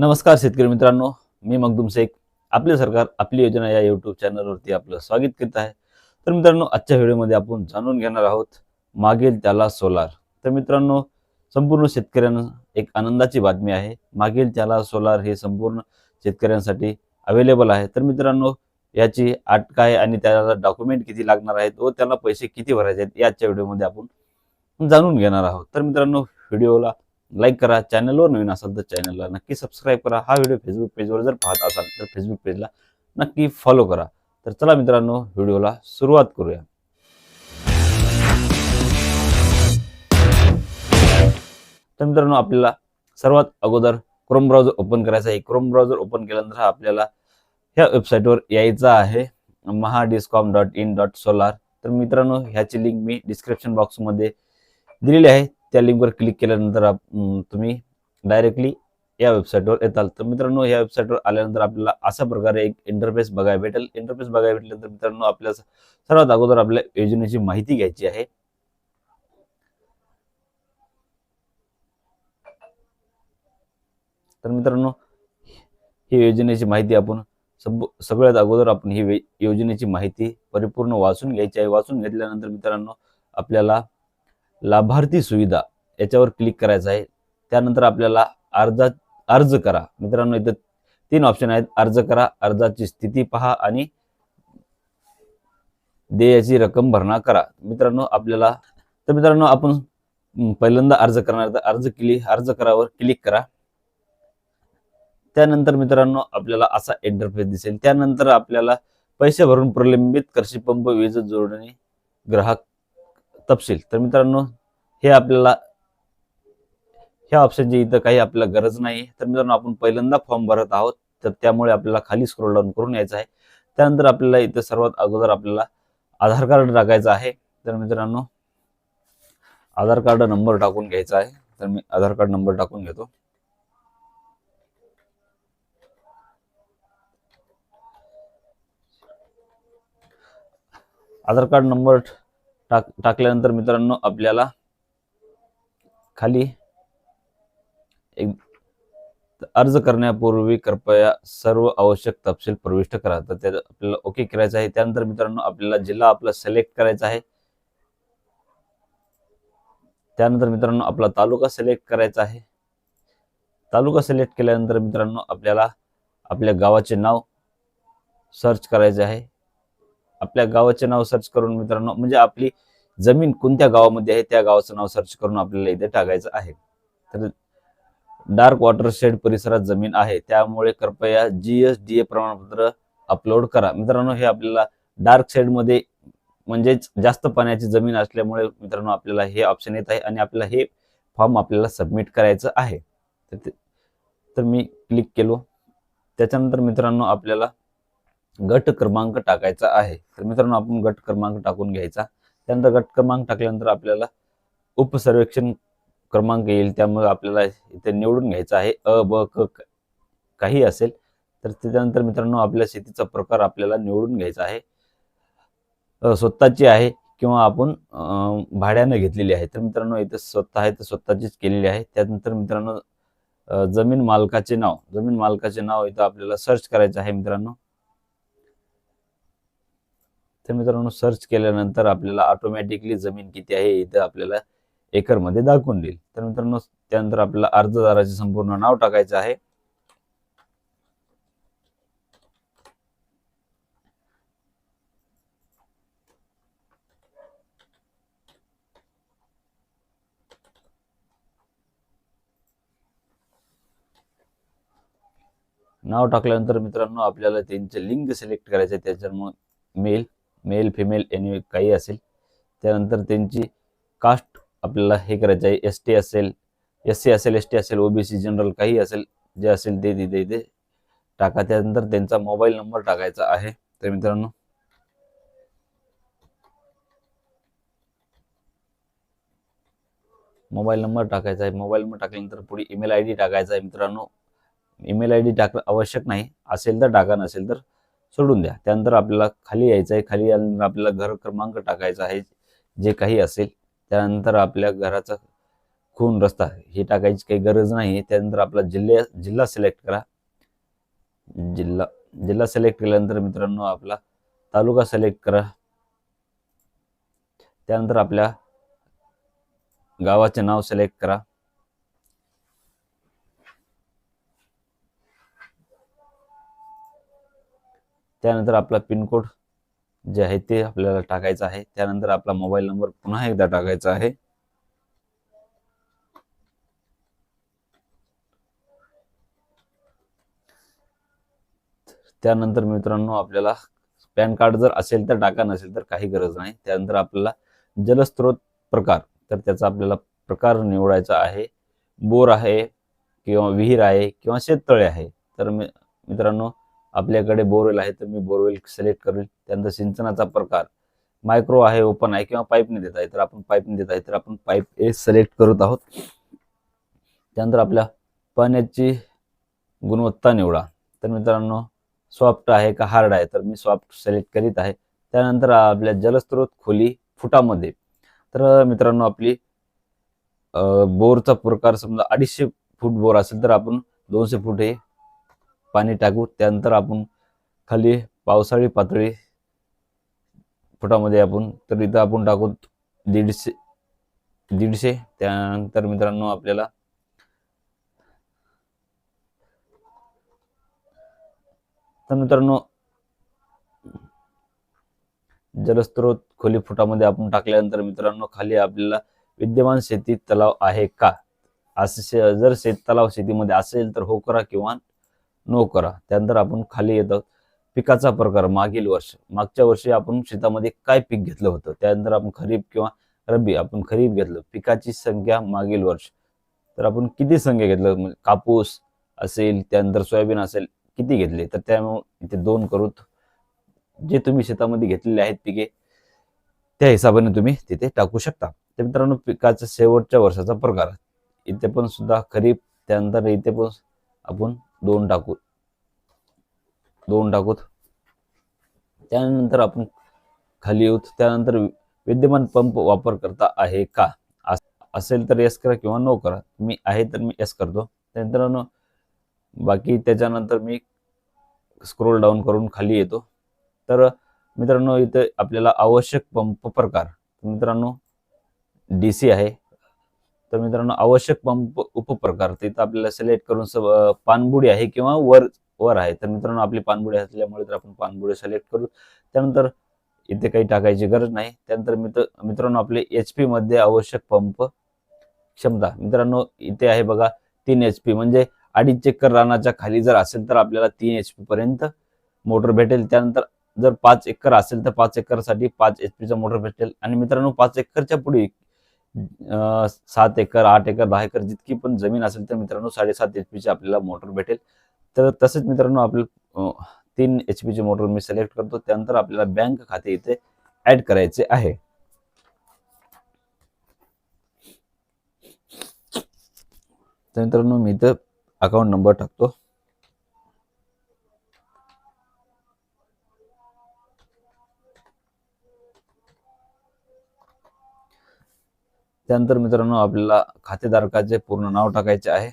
नमस्कार शेतकरी मित्रांनो मी मगदुम शेख. आपले सरकार आपली योजना या युट्यूब चॅनलवरती आपलं स्वागत करीत आहे. तर मित्रांनो आजच्या व्हिडिओमध्ये आपण जाणून घेणार आहोत मागेल त्याला सोलार. तर मित्रांनो संपूर्ण शेतकऱ्यांना एक आनंदाची बातमी आहे. मागेल त्याला सोलार हे संपूर्ण शेतकऱ्यांसाठी अवेलेबल आहे. तर मित्रांनो याची आट काय आणि त्याला डॉक्युमेंट किती लागणार आहेत व त्याला पैसे किती भरायचे आहेत याच्या व्हिडिओमध्ये आपण जाणून घेणार आहोत. तर मित्रांनो व्हिडिओला लाईक करा चॅनलवर नवीन असाल तर चॅनलला नक्की सबस्क्राईब करा। हा व्हिडिओ फेसबुक पेजवर जर पाहत असाल तर फेसबुक पेजला नक्की फॉलो करा। तर चला मित्रांनो व्हिडिओला सुरुवात करूया. तर मित्रांनो आपल्याला सर्वात अगोदर क्रोम ब्राउझर ओपन करायचा आहे. क्रोम ब्राउझर ओपन केल्यानंतर आपल्याला ह्या वेबसाईटवर यायचा आहे. Maha discom dot in dot solar तर मित्रांनो ह्याची लिंक मी डिस्क्रिप्शन बॉक्समध्ये दिलेली आहे. त्या लिंकवर क्लिक केल्यानंतर तुम्ही डायरेक्टली या वेबसाईटवर येताल. तर मित्रांनो या वेबसाईटवर आल्यानंतर आपल्याला अशा प्रकारे एक इंटरफेस बघायला भेटेल. इंटरफेस बघायला भेटल्यानंतर मित्रांनो आपल्या सर्वात अगोदर आपल्या योजनेची माहिती घ्यायची आहे. तर मित्रांनो ही योजनेची माहिती आपण सब सगळ्यात अगोदर आपण ही योजनेची माहिती परिपूर्ण वाचून घ्यायची आहे. वाचून घेतल्यानंतर मित्रांनो आपल्याला लाभार्थी सुविधा याच्यावर क्लिक करायचं आहे. त्यानंतर आपल्याला अर्जा अर्ज करा. मित्रांनो इथं तीन ऑप्शन आहेत. अर्ज करा अर्जाची स्थिती पहा आणि देयाची रक्कम भरणा करा. मित्रांनो आपल्याला तर मित्रांनो आपण पहिल्यांदा अर्ज करणार तर अर्ज केली अर्ज करावर क्लिक करा. त्यानंतर मित्रांनो आपल्याला असा इंटरफेस दिसेल. त्यानंतर आपल्याला पैसे भरून प्रलंबित कृषी पंप वीज जोडणी ग्राहक तपशील. तर मित्रांनो हे आपल्याला ह्या ऑप्शनची इथं काही आपल्याला गरज नाही तर मित्रांनो आपण पहिल्यांदा फॉर्म भरत आहोत. तर त्यामुळे आपल्याला खाली स्क्रोल डाऊन करून यायचं आहे. त्यानंतर आपल्याला इथं सर्वात अगोदर आपल्याला आधार कार्ड टाकायचं आहे. तर मित्रांनो आधार कार्ड नंबर टाकून घ्यायचा आहे. तर मी आधार कार्ड नंबर टाकून घेतो. आधार कार्ड नंबर टाक टाकल्यानंतर मित्रांनो आपल्याला खाली एक अर्ज करण्यापूर्वी कृपया सर्व आवश्यक तपशील प्रविष्ट करा. तर त्यात आपल्याला ओके करायचं आहे. त्यानंतर मित्रांनो आपल्याला जिल्हा आपला सिलेक्ट करायचा आहे. त्यानंतर मित्रांनो आपला तालुका सिलेक्ट करायचा आहे. तालुका सिलेक्ट केल्यानंतर मित्रांनो आपल्याला आपल्या गावाचे नाव सर्च करायचे आहे. आपल्या गावाचे नाव सर्च करून मित्रांनो म्हणजे आपली जमीन कोणत्या गावामध्ये आहे त्या गावाचं नाव सर्च करून आपल्याला इथे टाकायचं आहे. तर डार्क वॉटर शेड परिसरात जमीन आहे. त्यामुळे कृपया जी एस डी ए प्रमाणपत्र अपलोड करा. मित्रांनो हे आपल्याला डार्क शेडमध्ये म्हणजेच जास्त पाण्याची जमीन असल्यामुळे मित्रांनो आपल्याला हे ऑप्शन येत आहे आणि आपल्याला हे फॉर्म आपल्याला सबमिट करायचं आहे. तर तर मी क्लिक केलो. त्याच्यानंतर मित्रांनो आपल्याला गट क्रमांक टाकायचा आहे. तर मित्रांनो आपण गट क्रमांक टाकून घ्यायचा. त्यानंतर गट क्रमांक टाकल्यानंतर आपल्याला उपसर्वेक्षण क्रमांक येईल. त्यामुळे आपल्याला इथे निवडून घ्यायचा आहे. अ ब क काही असेल तर त्याच्यानंतर मित्रांनो आपल्या शेतीचा प्रकार आपल्याला निवडून घ्यायचा आहे. स्वतःची आहे किंवा आपण भाड्यानं घेतलेली आहे. तर मित्रांनो इथे स्वतः आहे तर स्वतःचीच केलेली आहे. त्यानंतर मित्रांनो जमीन मालकाचे नाव. जमीन मालकाचे नाव इथं आपल्याला सर्च करायचं आहे मित्रांनो. तर मित्रांनो सर्च केल्यानंतर आपल्याला ऑटोमॅटिकली जमीन किती आहे इथं आपल्याला एकरमध्ये दाखवून देईल. तर मित्रांनो त्यानंतर आपल्याला अर्जदाराचे संपूर्ण नाव टाकायचं आहे. नाव टाकल्यानंतर मित्रांनो आपल्याला त्यांचे लिंक सिलेक्ट करायचे आहे. त्याच्यामुळे मेल मेल फिमेल एनी काही असेल त्यानंतर त्यांची कास्ट आपल्याला हे करायचं आहे. एस टी असेल एस सी असेल एस टी असेल ओबीसी जनरल काही असेल जे असेल ते तिथे इथे टाका. त्यानंतर त्यांचा मोबाईल नंबर टाकायचा आहे. तर मित्रांनो मोबाईल नंबर टाकायचा आहे. मोबाईल नंबर टाकल्यानंतर पुढे ईमेल आय डी टाकायचा आहे मित्रांनो. ईमेल आय डी टाकणं आवश्यक नाही. असेल तर टाका नसेल तर सोडून द्या. त्यानंतर आपल्याला खाली यायचं आहे. खाली आल्यानंतर आपल्याला घर क्रमांक टाकायचा आहे. जे काही असेल. त्यानंतर आपल्या घराचा खून रस्ता हे टाकायची काही गरज नाही त्यानंतर आपला जिल्ह्या जिल्हा सिलेक्ट करा. जिल्हा जिल्हा सिलेक्ट केल्यानंतर मित्रांनो आपला तालुका सिलेक्ट करा. त्यानंतर आपल्या गावाचे नाव सिलेक्ट करा. त्यानंतर आपला पिनकोड जे आहे ते आपल्याला टाकायचं आहे. त्यानंतर आपला मोबाईल नंबर पुन्हा एकदा टाकायचा आहे. त्यानंतर मित्रांनो आपल्याला पॅन कार्ड जर असेल तर टाका नसेल तर काही गरज नाही. त्यानंतर आपल्याला जलस्रोत प्रकार तर त्याचा आपल्याला प्रकार निवडायचा आहे. बोर आहे किंवा विहीर आहे किंवा शेततळे आहे. तर मी मित्रांनो आपल्याकडे बोरवेल आहे तर मी बोरवेल सिलेक्ट करेल. त्यानंतर सिंचनाचा प्रकार. मायक्रो आहे ओपन आहे किंवा पाईपने देत आहे तर आपण पाईपने देत आहे तर आपण पाईप ए सिलेक्ट करत आहोत. त्यानंतर आपल्या पाण्याची गुणवत्ता निवडा. तर मित्रांनो सॉफ्ट आहे का हार्ड आहे तर मी सॉफ्ट सिलेक्ट करीत आहे. त्यानंतर आपल्या जलस्रोत खोली फुटामध्ये. तर मित्रांनो आपली बोरचा प्रकार समजा अडीचशे फूट बोर असेल तर आपण दोनशे फूट हे पाणी टाकू. त्यानंतर आपण खाली पावसाळी पातळी फुटामध्ये आपण तर इथं आपण टाकू दीडशे दीडशे. त्यानंतर मित्रांनो आपल्याला तर मित्रांनो जलस्रोत खोली फुटामध्ये आपण टाकल्यानंतर मित्रांनो खाली आपल्याला विद्यमान शेती तलाव आहे का? असे जर शेत तलाव शेतीमध्ये असेल तर हो करा किंवा नो करा. त्यानंतर आपण खाली येतो पिकाचा प्रकार मागील वर्ष. मागच्या वर्षी आपण शेतामध्ये काय पीक घेतलं होतं? त्यानंतर आपण खरीप किंवा रब्बी आपण खरीप घेतलं. पिकाची संख्या मागील वर्ष. तर आपण किती संख्या घेतलं? म्हणजे कापूस असेल त्यानंतर सोयाबीन असेल किती घेतले? तर त्यामुळे इथे दोन करून जे तुम्ही शेतामध्ये घेतलेले आहेत पिके त्या हिशोबाने तुम्ही तिथे टाकू शकता. तर मित्रांनो पिकाचा शेवटच्या वर्षाचा प्रकार. इथे पण सुद्धा खरीप त्यानंतर इथे पण आपण दोन टाकू. दोन टाकूत. त्यानंतर आपण खाली येऊत. त्यानंतर विद्यमान पंप वापर करता आहे का? असेल तर यस करा किंवा नो करा. मी आहे तर मी यस करतो. त्यानंतर बाकी त्याच्यानंतर मी स्क्रोल डाऊन करून खाली येतो. तर मित्रांनो इथे आपल्याला आवश्यक पंप प्रकार. मित्रांनो डी सी आहे. तर मित्रांनो आवश्यक पंप उपप्रकार तिथं आपल्याला सिलेक्ट करून सब पाणबुडी आहे किंवा वर वर आहे. तर मित्रांनो आपली पाणबुडी असल्यामुळे तर आपण पाणबुडी सिलेक्ट करू. त्यानंतर इथे काही टाकायची गरज नाही. त्यानंतर मित्र मित्रांनो आपले एच पी मध्ये आवश्यक पंप क्षमता. मित्रांनो इथे आहे बघा तीन एच पी म्हणजे अडीच एकर रानाच्या खाली जर असेल तर आपल्याला तीन एच पी पर्यंत मोटर भेटेल. त्यानंतर जर पाच एकर असेल तर पाच एकरसाठी पाच एच पीचा मोटर भेटेल. आणि मित्रांनो पाच एकरच्या पुढे सात एकर आठ एकर दहा एकर जितकी पण जमीन असेल तर मित्रांनो साडेसात एच पीची आपल्याला मोटर भेटेल. तर तसेच मित्रांनो आपलं तीन एच पीचे मोटर मी सिलेक्ट करतो. त्यानंतर आपल्याला बँक खाते इथे ऍड करायचे आहे. तर मित्रांनो मी इथं अकाउंट नंबर टाकतो. त्यानंतर मित्रांनो आपल्याला खातेधारकाचे पूर्ण नाव टाकायचे आहे.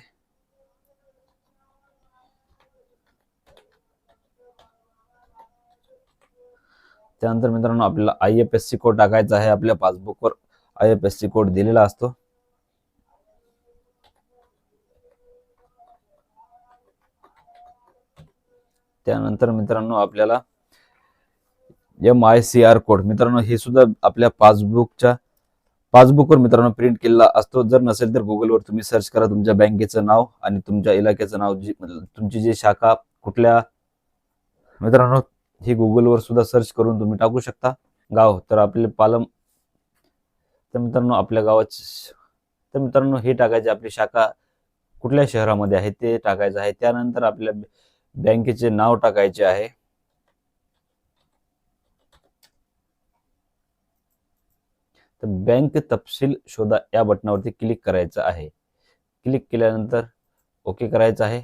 त्यानंतर मित्रांनो आपल्याला I F S C code टाकायचा आहे. आपल्या पासबुकवर I F S C code दिलेला असतो. त्यानंतर मित्रांनो आपल्याला M I C R code मित्रांनो हे सुद्धा आपल्या पासबुकच्या पासबुकवर मित्रांनो प्रिंट केलेला असतो. जर नसेल तर गुगलवर तुम्ही सर्च करा तुमच्या बँकेचं नाव आणि तुमच्या इलाक्याचं नाव जी तुमची जी शाखा कुठल्या मित्रांनो ही गुगलवर सुद्धा सर्च करून तुम्ही टाकू शकता. गाव तर आपले पालम तर मित्रांनो आपल्या गावाची तर मित्रांनो हे टाकायचे आपली शाखा कुठल्या शहरामध्ये आहे ते टाकायचं आहे. त्यानंतर आपल्या बँकेचे नाव टाकायचे आहे. तर बँक तपशील शोधा या बटनावरती क्लिक करायचं आहे. क्लिक केल्यानंतर ओके करायचं आहे.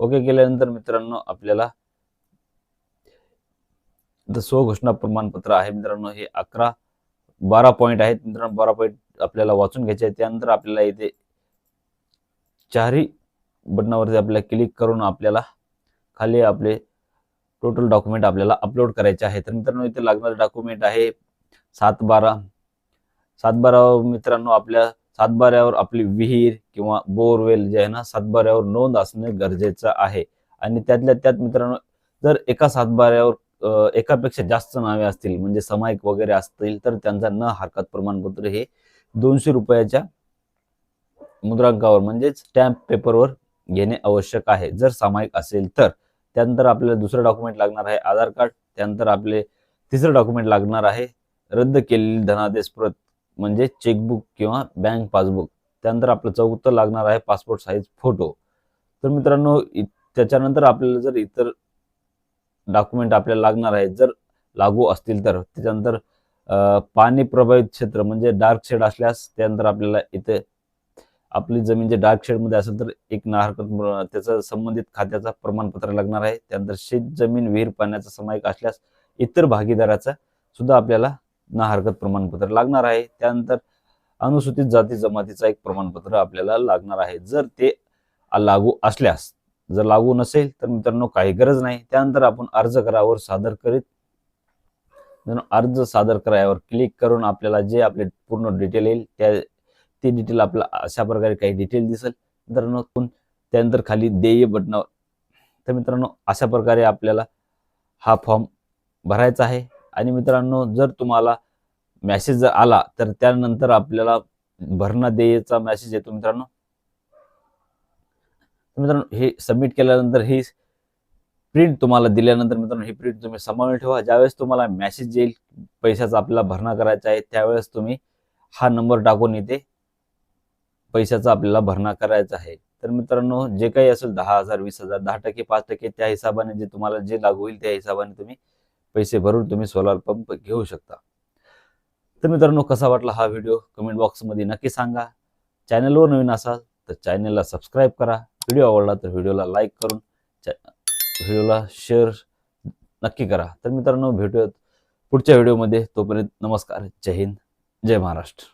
ओके केल्यानंतर मित्रांनो आपल्याला इथं स्वघोषणा प्रमाणपत्र आहे मित्रांनो हे अकरा बारा पॉईंट आहेत. मित्रांनो बारा पॉईंट आपल्याला वाचून घ्यायचे आहे. त्यानंतर आपल्याला इथे चारही बटनावरती आपल्याला क्लिक करून आपल्याला खाली आपले टोटल डॉक्युमेंट आपल्याला अपलोड करायचे आहे. तर मित्रांनो इथे लागणारे डॉक्युमेंट आहे सातबारा. सातबारा मित्रांनो आपल्या सातबाऱ्यावर आपली विहीर किंवा बोरवेल जे आहे ना सातबाऱ्यावर नोंद असणे गरजेचं आहे. आणि त्यातल्या त्यात मित्रांनो जर एका सातबाऱ्यावर एकापेक्षा जास्त नावे असतील म्हणजे समायिक वगैरे असतील तर त्यांचा न हरकत प्रमाणपत्र हे दोनशे रुपयाच्या मुद्रांकावर म्हणजेच स्टॅम्प पेपरवर घेणे आवश्यक आहे. जर सामायिक असेल तर त्यानंतर आपल्याला दुसरं डॉक्युमेंट लागणार आहे आधार कार्ड त्यानंतर आपले तिसरं डॉक्युमेंट लागणार आहे रद्द केलेली धनादेश प्रत म्हणजे चेकबुक किंवा बँक पासबुक त्यानंतर आपलं चौथं लागणार आहे पासपोर्ट साईज फोटो तर मित्रांनो इ- त्याच्यानंतर आपल्याला जर इतर डॉक्युमेंट आपल्याला लागणार आहे जर लागू असतील तर त्याच्यानंतर पाणी प्रभावित क्षेत्र म्हणजे डार्क शेड असल्यास त्यानंतर आपल्याला इथे आपली जमीन जे डार्क शेडमध्ये असेल तर एक ना हरकत त्याचा संबंधित खात्याचा प्रमाणपत्र लागणार आहे. त्यानंतर शेत जमीन विहीर पाण्याचा समायक असल्यास इतर भागीदाराचा सुद्धा आपल्याला ना हरकत प्रमाणपत्र लागणार आहे. त्यानंतर अनुसूचित जाती जमातीचा एक प्रमाणपत्र आपल्याला लागणार आहे. जर ते लागू असल्यास जर लागू नसेल तर मित्रांनो काही गरज नाही. त्यानंतर आपण अर्ज करावर सादर करीत अर्ज सादर करावर क्लिक करून आपल्याला जे आपले पूर्ण डिटेल येईल त्या ते डिटेल आपला अशा प्रकारे काही डिटेल दिसेल. मित्रांनो त्यानंतर खाली देय बटनावर तर मित्रांनो अशा प्रकारे आपल्याला हा फॉर्म भरायचा आहे. आणि मित्रांनो जर तुम्हाला मेसेज जर आला तर त्यानंतर आपल्याला भरणा देयचा मेसेज येतो मित्रांनो. मित्रांनो हे सबमिट केल्यानंतर ही प्रिंट तुम्हाला दिल्यानंतर मित्रांनो ही प्रिंट तुम्ही सांभाळून ठेवा. ज्यावेळेस तुम्हाला मेसेज येईल पैशाचा आपल्याला भरणा करायचा आहे त्यावेळेस तुम्ही हा नंबर टाकून इथे पैशाचा आपल्याला भरणा करायचा आहे. तर मित्रांनो जे काही असेल दहा हजार वीस हजार दहा टक्के पाच टक्के त्या हिशोबाने जे तुम्हाला जे लागू होईल त्या हिशोबाने तुम्ही पैसे भरून तुम्ही सोलार पंप घेऊ शकता. तर मित्रांनो कसा वाटला हा व्हिडिओ कमेंट बॉक्समध्ये नक्की सांगा. चॅनलवर नवीन असाल तर चॅनलला सबस्क्राईब करा. व्हिडिओ आवडला तर व्हिडिओला लाईक करून व्हिडिओला शेअर नक्की करा. तर मित्रांनो भेटूयात पुढच्या व्हिडिओमध्ये तोपर्यंत नमस्कार. जय हिंद. जय महाराष्ट्र.